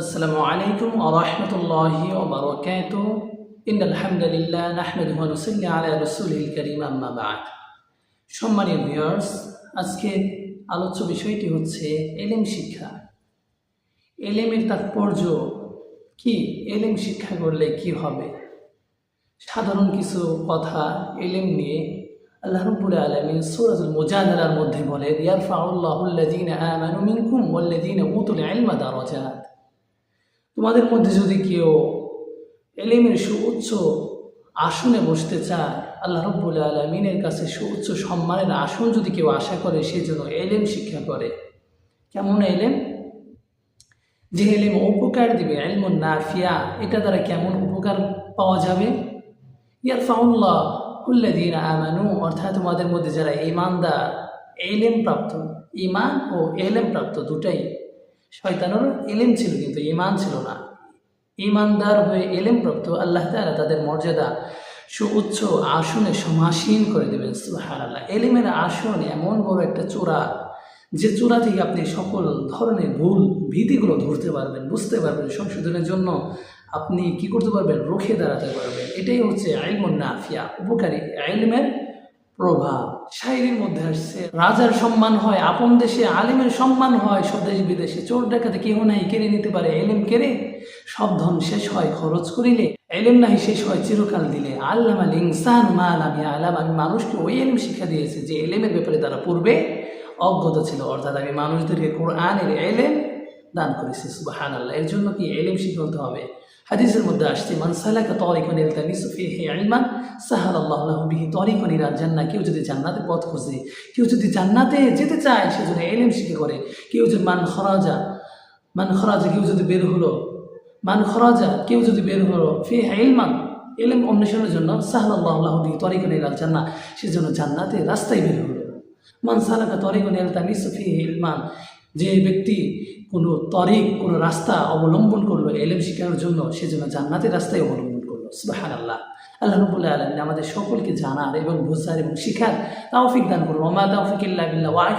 আসসালামু আলাইকুম আরহামতুল্লাহ ওবরকাত ইন আলহামদুলিল্লাহ নাহমেদ হুয়ানুসল্লি আলিয়া রসুলিল করিম আম্মাবাদ সম্মানীয় ভিউয়ার্স, আজকে আলোচ্য বিষয়টি হচ্ছে এলেম শিক্ষা। এলেমের তাৎপর্য কি? এলেম শিক্ষা করলে কি হবে? সাধারণ কিছু কথা এলেম নিয়ে আল্লাহ রব্বুল আলমিন সুরাজুল মুজাদার মধ্যে বলে ইয়ারফা আল্লাহুল্লাদিন আমানু মিনকুম ওয়াল্লাদিন উতুল ইলমা দারাজাত। তোমাদের মধ্যে যদি কেউ এলিমের সুউচ্চ আসনে বসতে চায়, আল্লাহ রব্বুল আলমিনের কাছে সুউচ্চ সম্মানের আসন যদি কেউ আশা করে, সে যেন এলেম শিক্ষা করে। কেমন এলেম? যে এলেম উপকার দিবে এলমন নাফিয়া, এটা দ্বারা কেমন উপকার পাওয়া যাবে? ইয়ার ফাউল্লাহ হুল্লাদিন আমানু, অর্থাৎ তোমাদের মধ্যে যারা ইমানদার এলেম প্রাপ্ত ইমান ও এলেম প্রাপ্ত দুটাই শয়তানেরও এলেম ছিল কিন্তু ইমান ছিল না। ইমানদার হয়ে এলেম প্রাপ্ত আল্লাহ তাআলা তাদের মর্যাদা সুউচ্চ আসনে সমাসীন করে দেবেন সুহার আল্লাহ এলিমের আসন এমন বড় একটা চূড়া, যে চূড়া থেকে আপনি সকল ধরনের ভুল ভীতিগুলো ধরতে পারবেন, বুঝতে পারবেন সংশোধনের জন্য আপনি কি করতে পারবেন? রুখে দাঁড়াতে পারবেন। এটাই হচ্ছে আইলমন নাফিয়া। উপকারী আইলমের প্রভাব। শায়রির মধ্যে আসছে, রাজার সম্মান হয়, আপন দেশে আলিমের সম্মান হয়, স্বদেশ বিদেশে চোর ডাকাতে কেহ নাই, কেড়ে নিতে পারে, এলেম কেড়ে সব ধন শেষ হয়, খরচ করিলে এলেম নাহি শেষ হয়, চিরকাল দিলে। আল্লাম আল ইনসান মাল আমি আলাম আমি মানুষকে ওই এলেম শিক্ষা দিয়েছে যে এলেমের ব্যাপারে তারা পূর্বে অজ্ঞত ছিল। অর্থাৎ আমি মানুষদেরকে কোরআনের এলেম দান করেছি সুবাহান আল্লাহ এর জন্য কি এলেম শিখতে হবে? হাদিসের মধ্যে আসছে, মান সালাকা তরিকান ইলতামিসু ফিহি ইলমান সাহাল আল্লাহ লাহু বিহি তরিকান জান্নাহ। কেউ যদি জান্নাতে পথ খোঁজে, কেউ যদি জান্নাতে যেতে চায়, সে যদি এলেম শিখে করে। কেউ যদি, মান খরাজা মান খরাজা, কেউ যদি বের হলো, মান খরাজা, কেউ যদি বের হলো ফি ইলমান এলেম অন্বেষণের জন্য সাহাল আল্লাহ লাহু বিহি তরিকান ইলা জান্নাহ সেজন্য জান্নাতে রাস্তায় বের হলো। মান সালাকা তরিকান ফিহি ইলমান যে ব্যক্তি কোনো তরিক, কোনো রাস্তা অবলম্বন করল, এলেম শিখানোর জন্য, সে সেজন্য জান্নাতের রাস্তায় অবলম্বন করল। সুবাহান আল্লাহ আল্লাহ রবুল্লা আলমিন আমাদের সকলকে জানার এবং বোঝার এবং শিখার তাওফিক দান করুন। ওমা তাওফিক ইল্লা বিল্লাহ। ওয়া